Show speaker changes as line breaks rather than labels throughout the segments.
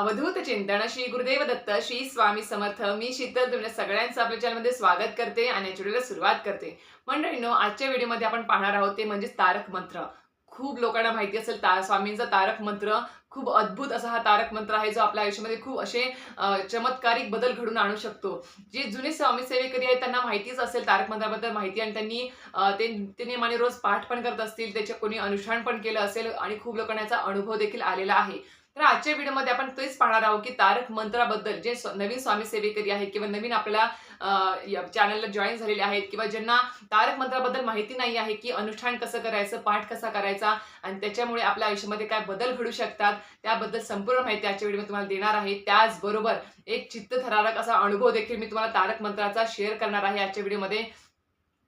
अवधूत चिंतन श्री गुरुदेव दत्त श्री स्वामी समर्थ मी शीतल तुमच्या सगळ्यांचं आपल्या चॅनलमध्ये स्वागत करते आणि या व्हिडिओला सुरुवात करते. मंडळीनो आजच्या व्हिडिओमध्ये आपण पाहणार आहोत ते म्हणजे तारक मंत्र. खूप लोकांना माहिती असेल ता स्वामींचा तारक मंत्र खूप अद्भुत असा हा तारक मंत्र आहे जो आपल्या आयुष्यामध्ये खूप असे चमत्कारिक बदल घडून आणू शकतो. जे जुने स्वामी सेवेकरी आहेत त्यांना माहितीच असेल तारक मंत्राबद्दल माहिती आणि त्यांनी ते ते नियमाने रोज पाठ पण करत असतील त्याचे कोणी अनुष्ठान पण केलं असेल आणि खूप लोकांना याचा अनुभव देखील आलेला आहे. तर आजच्या व्हिडिओमध्ये आपण तेच पाहणार आहोत की तारक मंत्राबद्दल जे स्व- नवीन स्वामी सेवेकरी आहेत किंवा नवीन आपल्याला चॅनलला जॉईन झालेले आहेत किंवा ज्यांना तारक मंत्राबद्दल माहिती नाही आहे की अनुष्ठान कसं करायचं पाठ कसा करायचा आणि त्याच्यामुळे आपल्या आयुष्यामध्ये काय बदल घडू शकतात त्याबद्दल संपूर्ण माहिती आजच्या व्हिडिओ तुम्हाला देणार आहे. त्याचबरोबर एक चित्तथरारक असा अनुभव देखील मी तुम्हाला तारक मंत्राचा शेअर करणार आहे आजच्या व्हिडिओमध्ये.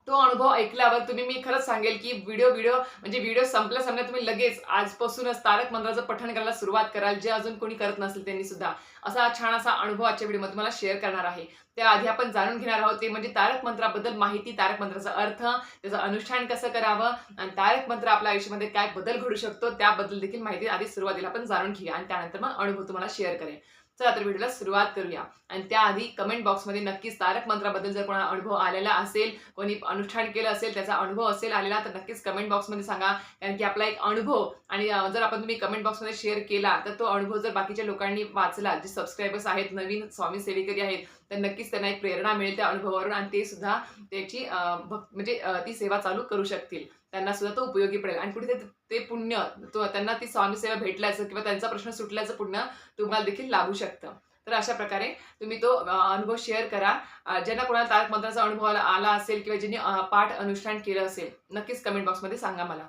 तो अनुभव ऐकल्यावर तुम्ही मी खरंच सांगेल की व्हिडिओ व्हिडिओ म्हणजे व्हिडिओ संपल्या संपल्या तुम्ही लगेच आजपासूनच तारक मंत्राचं पठण करायला सुरुवात कराल जे अजून कोणी करत नसेल त्यांनी सुद्धा. असा छान असा अनुभव आजच्या व्हिडिओमध्ये तुम्हाला शेअर करणार आहे. त्याआधी आपण जाणून घेणार आहोत ते म्हणजे तारक मंत्राबद्दल माहिती तारक मंत्राचा अर्थ त्याचं अनुष्ठान कसं करावं आणि तारक मंत्र आपल्या आयुष्यामध्ये काय बदल घडू शकतो त्याबद्दल देखील माहिती आधी सुरुवातीला आपण जाणून घेऊया आणि त्यानंतर मग अनुभव तुम्हाला शेअर करेन. चला तर व्हिडिओला सुरुवात करूया. आणि त्याआधी कमेंट बॉक्समध्ये नक्कीच तारक मंत्राबद्दल जर कोणा अनुभव आलेला असेल कोणी अनुष्ठान केलं असेल त्याचा अनुभव असेल आलेला तर नक्कीच कमेंट बॉक्समध्ये सांगा. कारण की आपला एक अनुभव आणि जर आपण तुम्ही कमेंट बॉक्समध्ये शेअर केला तर तो अनुभव जर बाकीच्या लोकांनी वाचला जे सबस्क्रायबर्स आहेत नवीन स्वामी सेवेकरी आहेत तर नक्कीच त्यांना एक प्रेरणा मिळेल त्या अनुभवावरून आणि ते सुद्धा त्याची अं, म्हणजे ती सेवा चालू करू शकतील. त्यांना सुद्धा तो उपयोगी पडेल. आणि कुठे ते- पुण्य तो त्यांना ती स्वामी सेवा भेटल्याचं किंवा त्यांचा प्रश्न सुटल्याचं पुण्य तुम्हाला देखील लागू शकतं. तर अशा प्रकारे तुम्ही तो अनुभव शेअर करा. ज्यांना कोणाला तारक मंत्राचा अनुभव आला असेल किंवा ज्यांनी पाठ अनुष्ठान केलं असेल नक्कीच कमेंट बॉक्समध्ये सांगा मला.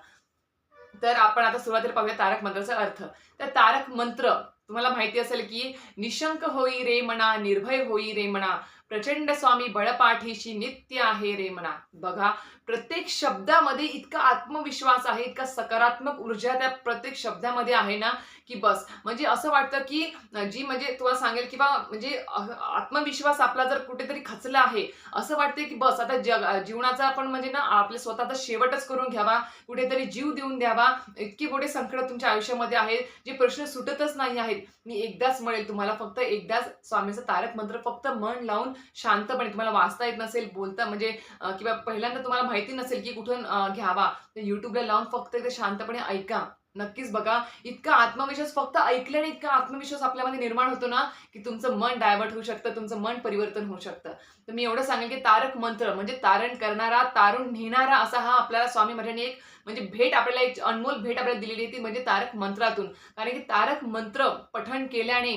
तर आपण आता सुरुवातीला पाहूया तारक मंत्राचा अर्थ. तर तारक मंत्र तुम्हाला माहिती असेल की निशंक होई रे म्हणा निर्भय होई रे म्हणा प्रचंड स्वामी बळपाठीशी नित्य आहे रे म्हणा बघा प्रत्येक शब्दामध्ये इतका आत्मविश्वास आहे इतका सकारात्मक ऊर्जा त्या प्रत्येक शब्दामध्ये आहे ना की बस. म्हणजे असं वाटतं की जी म्हणजे तुला सांगेल किंवा म्हणजे आत्मविश्वास आपला जर कुठेतरी खचला आहे असं वाटते की बस आता जग जीवनाचा आपण म्हणजे ना आपले स्वतःचा शेवटच करून घ्यावा कुठेतरी जीव देऊन द्यावा. इतकी मोठे संकट तुमच्या आयुष्यामध्ये आहेत जे प्रश्न सुटतच नाही आहेत. मी एकदाच म्हणेल तुम्हाला फक्त एकदाच स्वामीचा तारक मंत्र फक्त मन लावून शांतपणे तुम्हाला वाचता येत नसेल बोलता म्हणजे किंवा पहिल्यांदा तुम्हाला माहिती नसेल की कुठून घ्यावा तर युट्यूबला लावून फक्त एकदा शांतपणे ऐका. नक्कीच बघा इतका आत्मविश्वास फक्त ऐकल्याने इतका आत्मविश्वास आपल्यामध्ये निर्माण होतो ना की तुमचं मन डायव्हर्ट होऊ शकतं तुमचं मन परिवर्तन होऊ शकतं. तर मी एवढं सांगेन की तारक मंत्र म्हणजे तारण करणारा तारून नेणारा असा हा आपल्याला स्वामी महाराजांनी एक म्हणजे भेट आपल्याला एक अनमोल भेट आपल्याला दिलेली होती ती म्हणजे तारक मंत्रातून. कारण की तारक मंत्र पठण केल्याने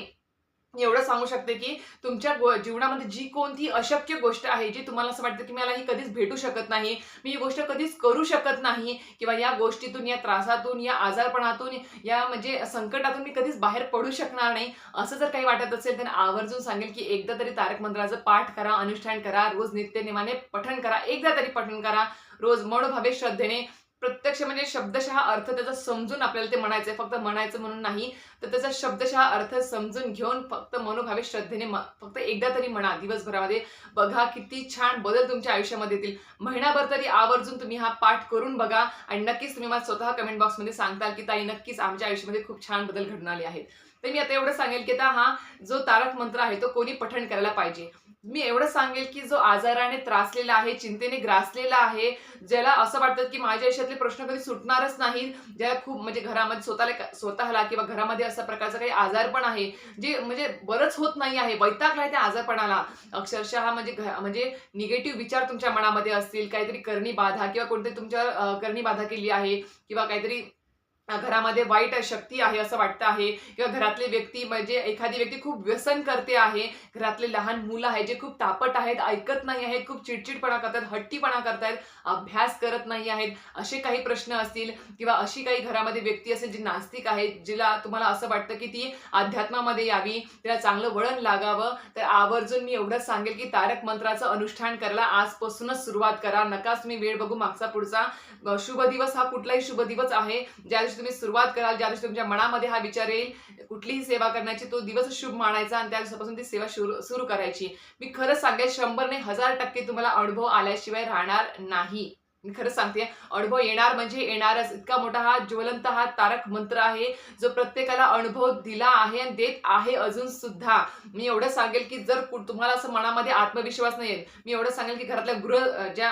मी एवढं सांगू शकते की तुमच्या गो- जीवनामध्ये जी कोणती अशक्य गोष्ट आहे जी तुम्हाला असं वाटतं की मला ही कधीच भेटू शकत नाही मी ही गोष्ट कधीच करू शकत नाही किंवा या गोष्टीतून या त्रासातून या आजारपणातून या म्हणजे संकटातून मी कधीच बाहेर पडू शकणार नाही असं जर काही वाटत असेल तर आवर्जून सांगेल की एकदा तरी तारक मंत्राचं पाठ करा अनुष्ठान करा रोज नित्यनेमाने पठण करा एकदा तरी पठण करा रोज मनोभावे श्रद्धेने प्रत्यक्ष म्हणजे शब्दशः अर्थ त्याचा समजून आपल्याला ते म्हणायचंय फक्त म्हणायचं म्हणून नाही. तर त्याचा शब्दशः अर्थ समजून घेऊन फक्त मनोभावे श्रद्धेने म- फक्त एकदा तरी म्हणा दिवसभरामध्ये बघा किती छान बदल तुमच्या आयुष्यामध्ये येतील. महिनाभर तरी आवर्जून तुम्ही हा पाठ करून बघा आणि नक्कीच तुम्ही मला स्वतः कमेंट बॉक्समध्ये सांगताल की ताई नक्कीच आमच्या आयुष्यामध्ये खूप छान बदल घडून आले आहेत. तर मी आता एवढं सांगेल की आता हा जो तारक मंत्र आहे तो कोणी पठण करायला पाहिजे? मी एवढं सांगेल की जो आजाराने त्रासलेला आहे चिंतेने ग्रासलेला आहे ज्याला असं वाटतं की माझ्या आयुष्यातले प्रश्न कधी सुटणारच नाही ज्याला खूप म्हणजे घरामध्ये स्वतःला स्वतःला किंवा घरामध्ये असा प्रकारचा काही आजार पण आहे जे म्हणजे बरंच होत नाही आहे वैतागला आहे त्या आजारपणाला. अक्षरशः म्हणजे घ- म्हणजे निगेटिव्ह विचार तुमच्या मनामध्ये असतील काहीतरी करणी बाधा किंवा कोणतरी तुमच्या करणी बाधा केली आहे किंवा काहीतरी घरामध्ये वाईट शक्ती आहे असं वाटतं आहे. किंवा घरातली व्यक्ती म्हणजे एखादी व्यक्ती खूप व्यसन करते आहे. घरातले लहान मुलं आहे जे खूप तापट आहेत ऐकत नाही आहेत खूप चिडचिडपणा करतात हट्टीपणा करतायत अभ्यास करत नाही आहेत. असे काही प्रश्न असतील किंवा अशी काही घरामध्ये व्यक्ती असेल जी नास्तिक आहेत जिला तुम्हाला असं वाटतं की ती अध्यात्मामध्ये यावी तिला चांगलं वळण लागावं तर आवर्जून मी एवढंच सांगेल की तारक मंत्राचं अनुष्ठान करायला आजपासूनच सुरुवात करा. नकाच मी वेळ बघू मागचा पुढचा. शुभ दिवस हा कुठलाही शुभ दिवस आहे. ज्या दिवशी तुम्ही सुरुवात कराल ज्या दिवशी तुमच्या मनामध्ये हा विचार येईल कुठलीही सेवा करण्याची तो दिवस शुभ मानायचा आणि त्या दिवसापासून ती सेवा सुरू सुरू करायची. मी खरंच सांगेल शंभर नाही हजार टक्के तुम्हाला अनुभव आल्याशिवाय राहणार नाही. मी खरं सांगते अनुभव येणार म्हणजे येणारच. इतका मोठा हा ज्वलंत हा तारक मंत्र आहे जो प्रत्येकाला अनुभव दिला आहे आणि देत आहे अजून सुद्धा. मी एवढं सांगेल की जर कु- तुम्हाला असं मनामध्ये आत्मविश्वास नाही मी एवढं सांगेल की घरातल्या गृह ज्या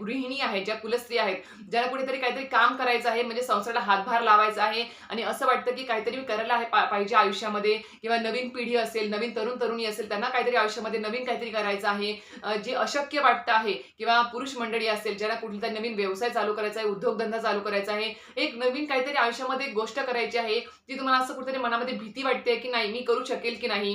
गृहिणी आहेत ज्या कुलस्त्री आहेत ज्याला कुठेतरी काहीतरी काम करायचं आहे म्हणजे संसाराला हातभार लावायचा आहे आणि असं वाटतं की काहीतरी मी करायला आहे पा- पाहिजे आयुष्यामध्ये किंवा नवीन पिढी असेल नवीन तरुण तरुणी असेल त्यांना काहीतरी आयुष्यामध्ये नवीन काहीतरी करायचं आहे जे अशक्य वाटतं आहे किंवा पुरुष मंडळी असेल आपल्याला कुठला नवीन व्यवसाय चालू करायचा आहे उद्योगधंदा चालू करायचा आहे एक नवीन काहीतरी आयुष्यामध्ये एक गोष्ट करायची आहे ती तुम्हाला असं कुठेतरी मनामध्ये भीती वाटते की नाही मी करू शकेल की नाही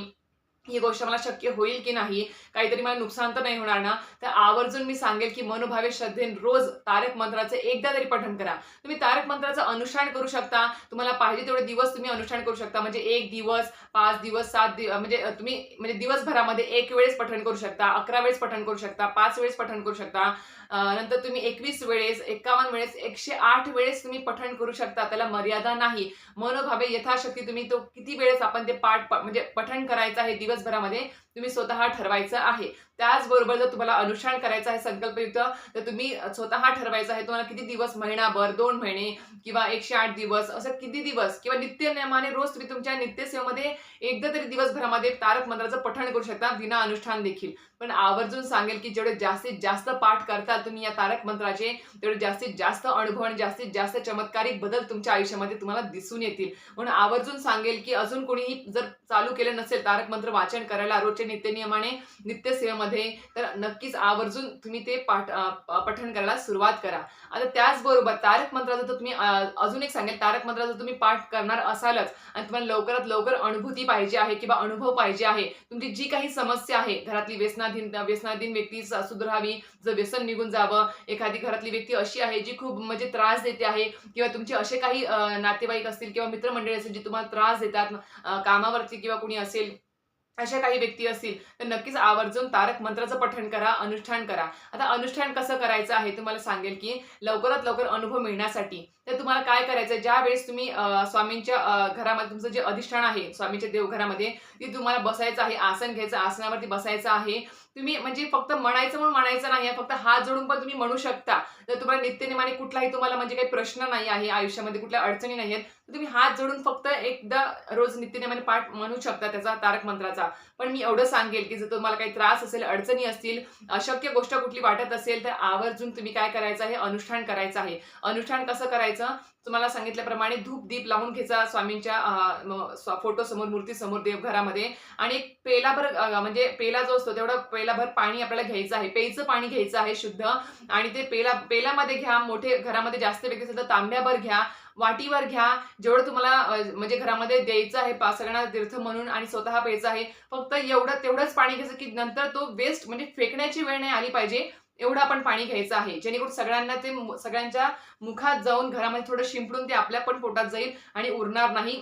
ही गोष्ट मला शक्य होईल की नाही काहीतरी मला नुकसान तर नाही होणार ना? तर आवर्जून मी सांगेल की मनोभावे श्रद्धेन रोज तारक मंत्राचं एकदा तरी पठण करा. तुम्ही तारक मंत्राचं अनुष्ठान करू शकता तुम्हाला पाहिजे तेवढे दिवस तुम्ही अनुष्ठान करू शकता म्हणजे एक दिवस पाच दिवस सात दिवस म्हणजे तुम्ही म्हणजे दिवसभरामध्ये एक वेळेस पठण करू शकता अकरा वेळेस पठण करू शकता पाच वेळेस पठण करू शकता. नंतर तुम्ही एकवीस वेळेस एकावन्न वेळेस एकशे आठ वेळेस तुम्ही पठण करू शकता. त्याला मर्यादा नाही. मनोभावे यथाशक्ती तुम्ही तो किती वेळेस आपण ते पाठ प- म्हणजे पठण करायचं आहे दिवसभरामध्ये तुम्ही स्वतः ठरवायचं आहे. त्याचबरोबर जर तुम्हाला अनुष्ठान करायचं आहे संकल्पयुक्त तर तुम्ही स्वतः ठरवायचं आहे तुम्हाला किती दिवस महिनाभर दोन महिने किंवा एकशे आठ दिवस असं किती दिवस किंवा नित्य नियमाने रोज तुम्ही तुमच्या नित्यसेवेमध्ये एकदा तरी दिवसभरामध्ये तारक मंत्राचं पठण करू शकता विना अनुष्ठान देखील. पण आवर्जून सांगेल की जेवढे जास्तीत जास्त पाठ करता तुम्ही या तारक मंत्राचे तेवढे जास्तीत जास्त अनुभव आणि जास्तीत जास्त चमत्कारिक बदल तुमच्या आयुष्यामध्ये तुम्हाला दिसून येतील. म्हणून आवर्जून सांगेल की अजून कोणीही जर चालू केलं नसेल तारक मंत्र वाचन करायला रोजच्या नित्यनियमाने नित्यसेवेमध्ये तर नक्कीच आवर्जून तुम्ही ते पाठ पठण करायला सुरुवात करा. आता त्याचबरोबर तारक मंत्राचा तर तुम्ही अजून एक सांगेल तारक मंत्राचा तुम्ही पाठ करणार असालच आणि तुम्हाला लवकरात लवकर अनुभूती पाहिजे आहे किंवा अनुभव पाहिजे आहे तुमची जी काही समस्या आहे घरातली व्यसनाधीन व्यसनाधीन व्यक्ती स- सुधारावी जर व्यसन निघून जावं. एखादी घरातली व्यक्ती अशी आहे जी खूप म्हणजे त्रास देते आहे किंवा तुमचे असे काही नातेवाईक असतील किंवा मित्रमंडळी असतील जे तुम्हाला त्रास देतात कामावरती किंवा कुणी असेल अशा काही व्यक्ती असतील तर नक्कीच आवर्जून तारक मंत्राचं पठण करा अनुष्ठान करा. आता अनुष्ठान कसं करायचं आहे तुम्हाला सांगेल की लवकरात लवकर अनुभव मिळण्यासाठी तर तुम्हाला काय करायचं आहे ज्या वेळेस तुम्ही स्वामींच्या घरामध्ये तुमचं जे अधिष्ठान आहे स्वामींच्या देवघरामध्ये ते तुम्हाला बसायचं आहे आसन घ्यायचं आसनावरती बसायचं आहे तुम्ही म्हणजे फक्त म्हणायचं म्हणून म्हणायचं नाही फक्त हात जोडून पण तुम्ही म्हणू शकता. जर तुम्हाला नित्यनेमाने कुठलाही तुम्हाला म्हणजे काही प्रश्न नाही आहे आयुष्यामध्ये कुठल्या अडचणी नाही आहेत तर तुम्ही हात जोडून फक्त एकदा रोज नित्यनेमाने पाठ म्हणू शकता त्याचा तारक मंत्राचा. पण मी एवढं सांगेल की जर तुम्हाला काही त्रास असेल अडचणी असतील अशक्य गोष्ट कुठली वाटत असेल तर आवर्जून तुम्ही काय करायचं आहे अनुष्ठान करायचं आहे. अनुष्ठान कसं करायचं? तुम्हाला सांगितल्याप्रमाणे धूप दीप लावून घ्यायचा स्वामींच्या फोटो समोर मूर्ती समोर देवघरामध्ये. आणि एक पेलाभर म्हणजे पेला जो असतो तेवढं पेलाभर पाणी आपल्याला घ्यायचं आहे. पेयचं पाणी घ्यायचं आहे शुद्ध. आणि ते पेला पेल्यामध्ये घ्या मोठे घरामध्ये जास्त व्यक्ती असेल तर तांब्याभर घ्या. वाटीवर घ्या. जेवढं तुम्हाला म्हणजे घरामध्ये द्यायचं आहे पा- सगळ्यांना तीर्थ म्हणून आणि स्वतः प्यायचं आहे फक्त एवढं तेवढंच पाणी घ्यायचं की नंतर तो वेस्ट म्हणजे फेकण्याची वेळ नाही आली पाहिजे एवढं आपण पाणी घ्यायचं आहे. जेणेकरून सगळ्यांना ते मु- सगळ्यांच्या मुखात जाऊन घरामध्ये थोडं शिंपडून ते आपल्या पण पोटात जाईल आणि उरणार नाही.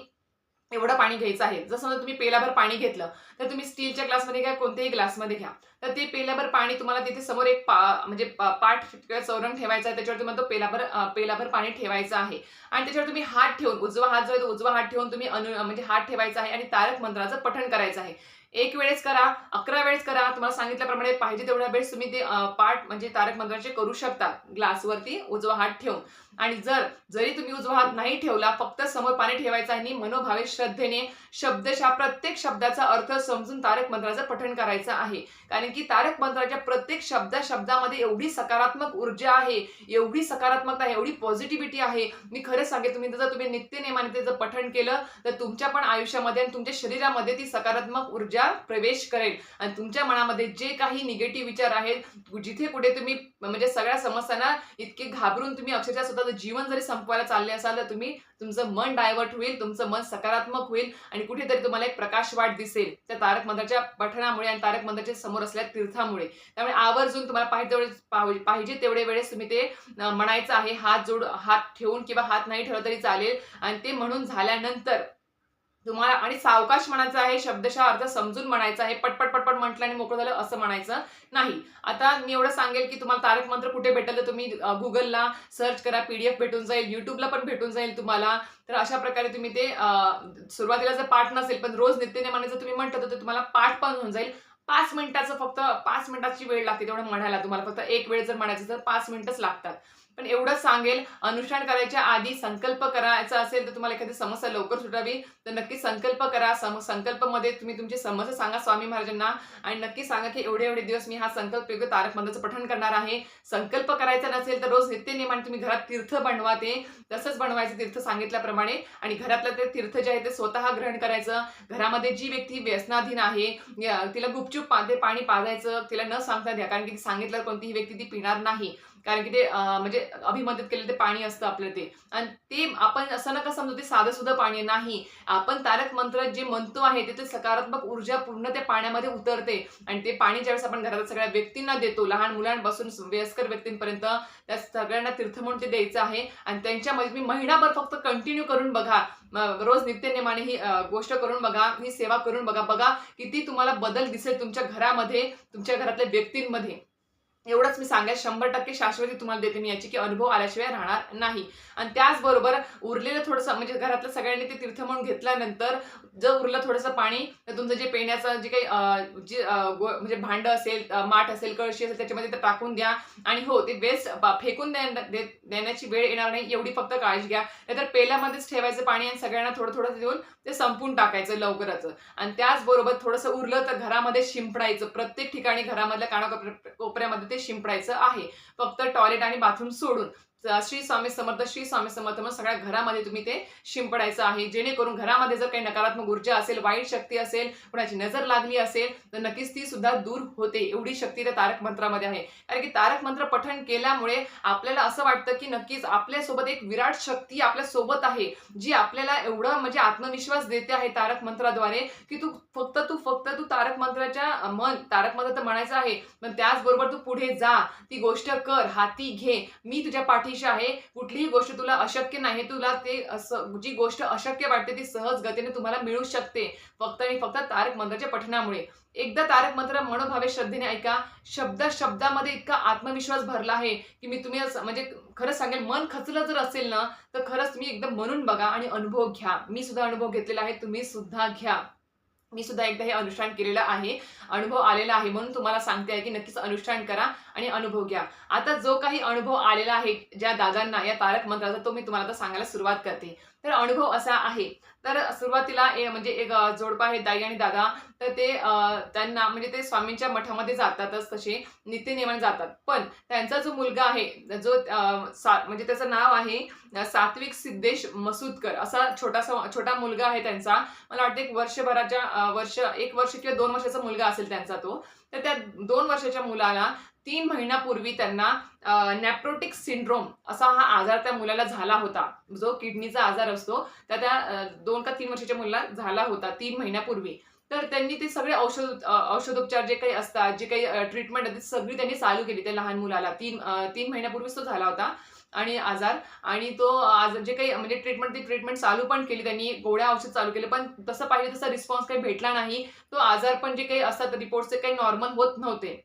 एवढं पाणी घ्यायचं आहे. जर समजा तुम्ही पेलाभर पाणी घेतलं तर तुम्ही स्टीलच्या ग्लासमध्ये घ्या कोणत्याही ग्लासमध्ये घ्या. तर ते पेलाभर पाणी तुम्हाला तिथे समोर एक पा म्हणजे पाठ किंवा चौरंग ठेवायचा आहे. त्याच्यावर तुम्हाला तो पेलाभर पेलाभर पाणी ठेवायचं आहे. आणि त्याच्यावर तुम्ही हात ठेवून उजवा हात जो आहे तो उजवा हात ठेवून तुम्ही अनु म्हणजे हात ठेवायचा आहे आणि तारक मंत्राचं पठण करायचं आहे. एक वेळेस करा अकरा वेळेस करा. तुम्हाला सांगितल्याप्रमाणे पाहिजे तेवढ्या वेळेस तुम्ही ते पाठ म्हणजे तारक मंत्राचे करू शकता. ग्लासवरती उजवा हात ठेवून. आणि जर जरी तुम्ही उजवा हात नाही ठेवला फक्त समोर पाणी ठेवायचं आणि मनोभावे श्रद्धेने शब्दशा प्रत्येक शब्दाचा अर्थ समजून तारक मंत्राचं पठण करायचं आहे. कारण की तारक मंत्राच्या प्रत्येक शब्दा शब्दामध्ये एवढी सकारात्मक ऊर्जा आहे एवढी सकारात्मकता आहे एवढी पॉझिटिव्हिटी आहे. मी खरं सांगेन तुम्ही जर तुम्ही नित्यनेमाने त्याचं पठण केलं तर तुमच्या पण आयुष्यामध्ये आणि तुमच्या शरीरामध्ये ती सकारात्मक ऊर्जा प्रवेश करेल. आणि तुमच्या मनामध्ये जे काही निगेटिव्ह विचार आहेत जिथे कुठे तुम्ही म्हणजे सगळ्या समस्यांना इतके घाबरून तुम्ही अक्षरशः स्वतःचं जीवन जरी संपवायला चालले असाल तर तुम्ही तुमचं मन डायव्हर्ट होईल तुमचं मन सकारात्मक होईल आणि कुठेतरी तुम्हाला एक प्रकाशवाट दिसेल. त्या तारक मंत्राच्या पठणामुळे आणि तारक मंत्राच्या समोर असलेल्या तीर्थामुळे. त्यामुळे आवर्जून तुम्हाला पाहिजे तेवढे पाहिजे तेवढे वेळेस तुम्ही ते म्हणायचं आहे हात जोड हात ठेवून किंवा हात नाही ठेवला तरी चालेल. आणि ते म्हणून झाल्यानंतर तुम्हाला आणि सावकाश म्हणायचं आहे शब्दशः अर्थ समजून म्हणायचं आहे पटपट पटपट म्हटलं आणि मोकळं झालं असं म्हणायचं नाही. आता मी एवढं सांगेल की तुम्हाला तारक मंत्र कुठे भेटेल तर तुम्ही गुगलला सर्च करा पीडीएफ भेटून जाईल युट्यूबला पण भेटून जाईल तुम्हाला. तर अशा प्रकारे तुम्ही ते सुरुवातीला जर पाठ नसेल पण रोज नित्यनेमाने जर तुम्ही म्हटलं तर तुम्हाला पाठ पण होऊन जाईल. पाच मिनिटाचं फक्त पाच मिनिटाची वेळ लागते तेवढं म्हणायला. तुम्हाला फक्त एक वेळ जर म्हणायचं तर पाच मिनिटच लागतात. पण एवढंच सांगेल अनुष्ठान करायच्या आधी संकल्प करायचा असेल तर तुम्हाला एखादी समस्या लवकर सुटावी तर नक्की संकल्प करा. सम संकल्पमध्ये तुम्ही तुमची समस्या सांगा स्वामी महाराजांना आणि नक्की सांगा की एवढे एवढे दिवस मी हा संकल्प योग्य तारक मंत्राचं पठण करणार आहे. संकल्प करायचा नसेल तर रोज नित्य नियमाने तुम्ही घरात तीर्थ बनवा ते. तसंच बनवायचं तीर्थ सांगितल्याप्रमाणे आणि घरातलं ते तीर्थ जे आहे ते स्वतः ग्रहण करायचं. घरामध्ये जी व्यक्ती व्यसनाधीन आहे तिला गुपचूप पाते पाणी पाजायचं तिला न सांगता द्या. कारण की ती सांगितलं कोणतीही व्यक्ती ती पिणार नाही. कारण की ते म्हणजे अभिमंत्रित केलेलं ते पाणी असतं आपलं ते. आणि ते आपण असं नका समजू ते साधं सुद्धा पाणी नाही. आपण तारक मंत्र जे म्हणतो आहे ते सकारात्मक ऊर्जा पूर्ण त्या पाण्यामध्ये उतरते. आणि ते पाणी ज्यावेळेस आपण घरात सगळ्या व्यक्तींना देतो लहान मुलांपासून वयस्कर व्यक्तींपर्यंत त्या सगळ्यांना तीर्थ म्हणून ते द्यायचं आहे. आणि त्यांच्यामध्ये तुम्ही महिनाभर फक्त कंटिन्यू करून बघा. रोज नित्यनेमाने ही गोष्ट करून बघा ही सेवा करून बघा. बघा किती तुम्हाला बदल दिसेल तुमच्या घरामध्ये तुमच्या घरातल्या व्यक्तींमध्ये. एवढंच मी सांगेल शंभर टक्के शाश्वती तुम्हाला देते मी याची की अनुभव आल्याशिवाय राहणार नाही. आणि त्याचबरोबर उरलेलं थोडंसं म्हणजे घरातलं सगळ्यांनी ते तीर्थ म्हणून घेतल्यानंतर जर उरलं थोडंसं पाणी तर तुमचं जे पिण्याचं जे काही जे म्हणजे भांड असेल माठ असेल कळशी असेल त्याच्यामध्ये ते टाकून द्या. आणि हो ते वेस्ट फेकून दे- देण्याची वेळ येणार नाही एवढी फक्त काळजी घ्या. नाहीतर पेल्यामध्येच ठेवायचं पाणी आणि सगळ्यांना थोडं थोडं देऊन ते संपून टाकायचं लवकरच. आणि त्याचबरोबर थोडंसं उरलं तर घरामध्ये शिंपडायचं प्रत्येक ठिकाणी घरामधल्या कानाकोपऱ्या कोपऱ्यामध्ये ते शिंपडायचं आहे. फक्त टॉयलेट आणि बाथरूम सोडून. श्री स्वामी समर्थ श्री स्वामी समर्थ म्हणून सगळ्या घरामध्ये तुम्ही ते शिंपडायचं आहे. जेणेकरून घरामध्ये जर काही नकारात्मक ऊर्जा असेल वाईट शक्ती असेल कुणाची नजर लागली असेल तर नक्कीच ती सुद्धा दूर होते. एवढी शक्ती त्या तारक मंत्रामध्ये आहे. कारण की तारक मंत्र पठण केल्यामुळे आपल्याला असं वाटतं की नक्कीच आपल्यासोबत एक विराट शक्ती आपल्यासोबत आहे जी आपल्याला एवढं म्हणजे आत्मविश्वास देते आहे तारक मंत्राद्वारे की तू फक्त तू फक्त तू तारक मंत्राच्या मन तारक मंत्र तर म्हणायचं आहे पण त्याचबरोबर तू पुढे जा ती गोष्ट कर हाती घे मी तुझ्या पाठी पाठीशी आहे. कुठलीही गोष्ट तुला अशक्य नाही तुला ते असं जी गोष्ट अशक्य वाटते ती सहज गतीने तुम्हाला मिळू शकते. फक्त आणि फक्त तारक मंत्राच्या पठणामुळे एकदा तारक मंत्र मनोभावे श्रद्धेने ऐका. शब्द शब्दामध्ये इतका आत्मविश्वास भरला आहे की मी तुम्ही असं म्हणजे खरंच सांगेल मन खचलं जर असेल ना तर खरंच तुम्ही एकदम म्हणून बघा आणि अनुभव घ्या. मी सुद्धा अनुभव घेतलेला आहे तुम्ही सुद्धा घ्या. मी सुद्धा एकदा हे अनुष्ठान केलेलं आहे. अनुभव आलेला आहे म्हणून तुम्हाला सांगते आहे की नक्कीच अनुष्ठान करा आणि अनुभव घ्या. आता जो काही अनुभव आलेला आहे ज्या दादांना या तारक मंत्राचा तो मी तुम्हाला आता सांगायला सुरुवात करते. तर अनुभव असा आहे. तर सुरुवातीला ए- म्हणजे एक जोडपा आहे दाई आणि दादा. तर ते त्यांना म्हणजे ते स्वामींच्या मठामध्ये जातातच तसे. नित्यनियमाने जातात. पण त्यांचा जो मुलगा आहे जो म्हणजे त्याचं नाव आहे सात्विक सिद्धेश मसूदकर असा छोटासा छोटा मुलगा आहे त्यांचा. मला वाटतं एक वर्षभराच्या वर्ष एक वर्ष किंवा दोन वर्षाचा मुलगा असेल त्यांचा तो. तर त्या दोन वर्षाच्या मुलाला तीन महिन्यापूर्वी त्यांना नॅप्रोटिक सिंड्रोम असा हा आजार त्या मुलाला झाला होता. जो किडनीचा आजार असतो त्या त्या दोन का तीन वर्षाच्या मुलाला झाला होता तीन महिन्यापूर्वी. तर त्यांनी ते सगळे औषध औषधोपचार जे काही असतात जे काही ट्रीटमेंट ती सगळी त्यांनी चालू केली त्या लहान मुलाला. तीन तीन महिन्यापूर्वीच तो झाला होता. आणि आजार. आणि तो आज जे काही म्हणजे ट्रीटमेंट ती ट्रीटमेंट चालू पण केली त्यांनी गोळ्या औषध चालू केले पण तसं पाहिजे तसा रिस्पॉन्स काही भेटला नाही. तो आजार पण जे काही असतात रिपोर्टचे काही नॉर्मल होत नव्हते.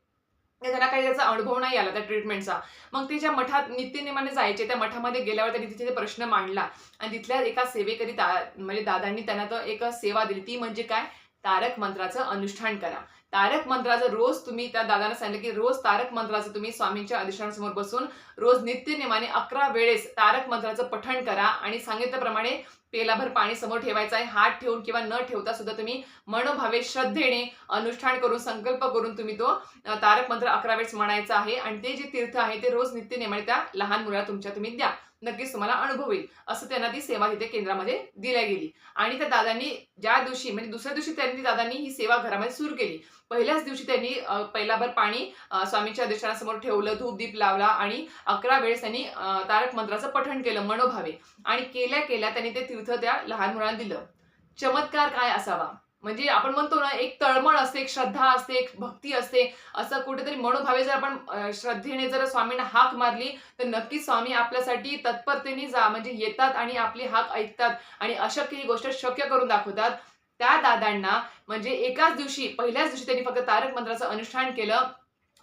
त्यांना काही त्याचा अनुभव नाही आला त्या ट्रीटमेंटचा मग ते ज्या मठात नित्यनेमाने जायचे त्या मठामध्ये गेल्यावर त्यांनी तिथे प्रश्न मांडला. आणि तिथल्या एका सेवेकरी दा म्हणजे दादांनी त्यांना तो एक सेवा दिली. ती म्हणजे काय? तारक मंत्राचं अनुष्ठान करा. तारक मंत्राचं रोज तुम्ही त्या दादांना सांगितलं की रोज तारक मंत्राचं तुम्ही स्वामींच्या अधिष्ठानासमोर बसून रोज नित्यनेमाने अकरा वेळेस तारक मंत्राचं पठण करा आणि सांगितल्याप्रमाणे पेलाभर पाणी समोर ठेवायचं आहे. हात ठेवून किंवा न ठेवता सुद्धा तुम्ही मनोभावे श्रद्धेने अनुष्ठान करून संकल्प करून तुम्ही तो तारक मंत्र अकरा वेळेस म्हणायचा आहे. आणि ते जे तीर्थ आहे ते रोज नित्यनियमाने त्या लहान मुलाला तुमच्या तुम्ही द्या. नक्कीच तुम्हाला अनुभव येईल असं त्यांना ती सेवा तिथे केंद्रामध्ये दिल्या गेली. आणि त्या दादांनी ज्या दिवशी म्हणजे दुसऱ्या दिवशी त्यांनी दादांनी ही सेवा घरामध्ये सुरू केली. पहिल्याच दिवशी त्यांनी पहिलाभर पाणी स्वामींच्या अधिष्ठानासमोर ठेवलं धूप दीप लावला आणि अकरा वेळेस त्यांनी तारक मंत्राचं पठण केलं मनोभावे. आणि केल्या केल्या त्यांनी ते तीर्थ त्या लहान मुलांना दिलं. चमत्कार काय असावा? म्हणजे आपण म्हणतो ना एक तळमळ असते एक श्रद्धा असते एक भक्ती असते असं कुठेतरी मनोभावे जर आपण श्रद्धेने जर स्वामींना हाक मारली तर नक्कीच स्वामी आपल्यासाठी तत्परतेने जा म्हणजे येतात आणि आपली हाक ऐकतात आणि अशक्य ही गोष्ट शक्य करून दाखवतात. त्या दादांना म्हणजे एकाच दिवशी पहिल्याच दिवशी त्यांनी फक्त तारक मंत्राचं अनुष्ठान केलं.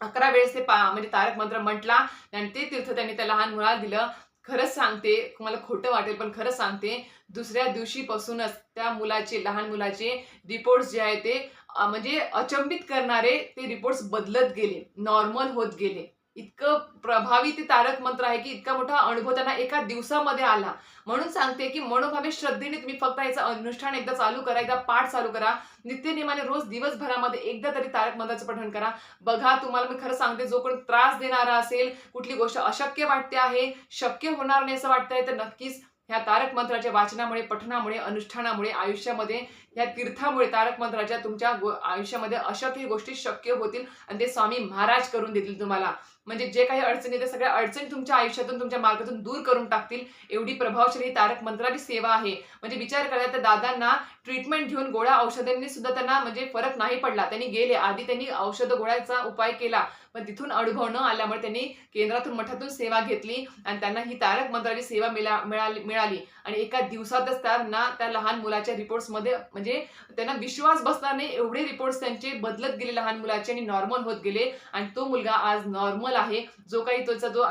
अकरा वेळेस ते पा म्हणजे तारक मंत्र म्हटला आणि ते तीर्थ त्यांनी त्या लहान मुलाला दिलं. खरंच सांगते तुम्हाला खोटं वाटेल पण खरंच सांगते दुसऱ्या दिवशीपासूनच त्या मुलाचे लहान मुलाचे रिपोर्ट्स जे आहे ते म्हणजे अचंबित करणारे ते रिपोर्ट्स बदलत गेले नॉर्मल होत गेले. इतकं प्रभावी ते तारक मंत्र आहे की इतका मोठा अनुभव त्यांना एका दिवसामध्ये आला. म्हणून सांगते की मनोभावे श्रद्धेने तुम्ही फक्त याचं अनुष्ठान एकदा चालू करा एकदा पाठ चालू करा. नित्यनियमाने रोज दिवसभरामध्ये एकदा तरी तारक मंत्राचं पठण करा. बघा तुम्हाला मी खरं सांगते जो कोण त्रास देणारा असेल कुठली गोष्ट अशक्य वाटते आहे शक्य होणार नाही असं वाटतंय तर नक्कीच ह्या तारक मंत्राच्या वाचनामुळे पठणामुळे अनुष्ठानामुळे आयुष्यामध्ये या तीर्थामुळे तारक मंत्राच्या तुमच्या आयुष्यामध्ये अशक्य गोष्टी शक्य होतील आणि ते स्वामी महाराज करून देतील तुम्हाला. म्हणजे जे काही अडचणी त्या सगळ्या अडचणी तुमच्या आयुष्यातून तुमच्या मार्गातून दूर करून टाकतील. एवढी प्रभावशाली तारक मंत्राची सेवा आहे. म्हणजे विचार करा त्या दादांना ट्रीटमेंट घेऊन गोळ्या औषधांनी सुद्धा त्यांना म्हणजे फरक नाही पडला. त्यांनी गेले आधी त्यांनी औषध गोळ्याचा उपाय केला. पण तिथून अनुभव न आल्यामुळे त्यांनी केंद्रातून मठातून सेवा घेतली आणि त्यांना ही तारक मंत्राची सेवा मिळा मिळाली मिळाली. आणि एका दिवसातच त्यांना त्या लहान मुलाच्या रिपोर्ट्समध्ये म्हणजे म्हणजे त्यांना विश्वास बसणार नाही एवढे रिपोर्ट्स त्यांचे बदलत गेले लहान मुलाचे आणि नॉर्मल होत गेले. आणि तो मुलगा आज नॉर्मल आहे. जो काही त्याचा जो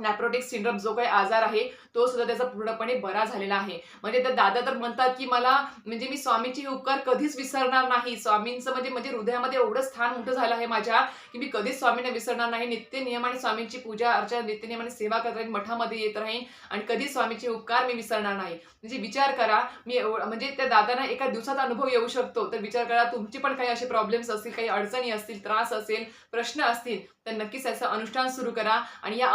नॅप्रोटिक सिंड्रम जो काही आजार आहे तो सुद्धा त्याचा पूर्णपणे बरा झालेला आहे. म्हणजे त्या दादा तर म्हणतात की मला म्हणजे मी स्वामीचे हे उपकार कधीच विसरणार नाही. स्वामींचं म्हणजे म्हणजे हृदयामध्ये एवढं स्थान मोठं झालं आहे माझ्या की मी कधीच स्वामींना विसरणार नाही. नित्य नियमाने स्वामींची पूजा अर्चा नित्यनियमाने सेवा करत राहीन मठामध्ये येत राहीन आणि कधीच स्वामीचे उपकार मी विसरणार नाही. म्हणजे विचार करा मी म्हणजे त्या दादांना एका दिवसात अनुभव येऊ शकतो. तर विचार करा तुमचे पण काही असे प्रॉब्लेम्स असतील काही अडचणी असतील त्रास असेल प्रश्न असतील तर नक्कीच याचं अनुष्ठान सुरू करा आणि या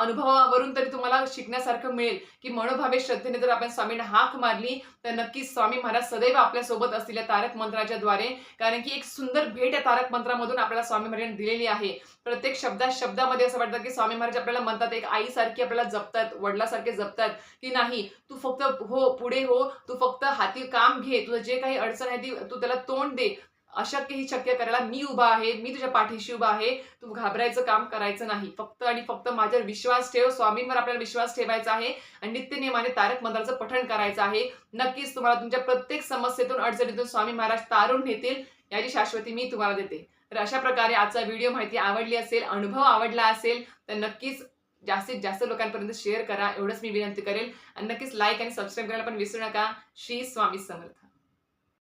वरून तरी तुम्हाला शिकण्यासारखं मिळेल. की मनोभावे श्रद्धेने जर आपण स्वामींना हाक मारली तर नक्कीच स्वामी महाराज सदैव आपल्यासोबत असतील या तारक मंत्राच्या द्वारे. कारण की एक सुंदर भेट या तारक मंत्रामधून आपल्याला स्वामी महाराजांनी दिलेली आहे. प्रत्येक शब्दा शब्दामध्ये असं वाटतं की स्वामी महाराज आपल्याला म्हणतात एक आईसारखी आपल्याला जपतात वडिलासारखे जपतात की नाही तू फक्त हो पुढे हो तू फक्त हाती काम घे तुझं जे काही अडचण आहे ती तू त्याला तोंड दे अशक्य ही शक्य करायला मी उभा आहे मी तुझ्या पाठीशी उभा आहे तू घाबरायचं काम करायचं नाही. फक्त आणि फक्त माझ्यावर विश्वास ठेव स्वामींवर आपल्याला विश्वास ठेवायचा आहे आणि नित्यनियमाने तारक मंत्राचं पठण करायचं आहे. नक्कीच तुम्हाला तुमच्या प्रत्येक समस्येतून अडचणीतून स्वामी महाराज तारून नेतील याची शाश्वती मी तुम्हाला देते. तर अशा प्रकारे आजचा व्हिडिओ माहिती आवडली असेल अनुभव आवडला असेल तर नक्कीच जास्तीत जास्त लोकांपर्यंत शेअर करा एवढंच मी विनंती करेल. आणि नक्कीच लाईक आणि सबस्क्राईब करायला पण विसरू नका. श्री स्वामी समर्थ.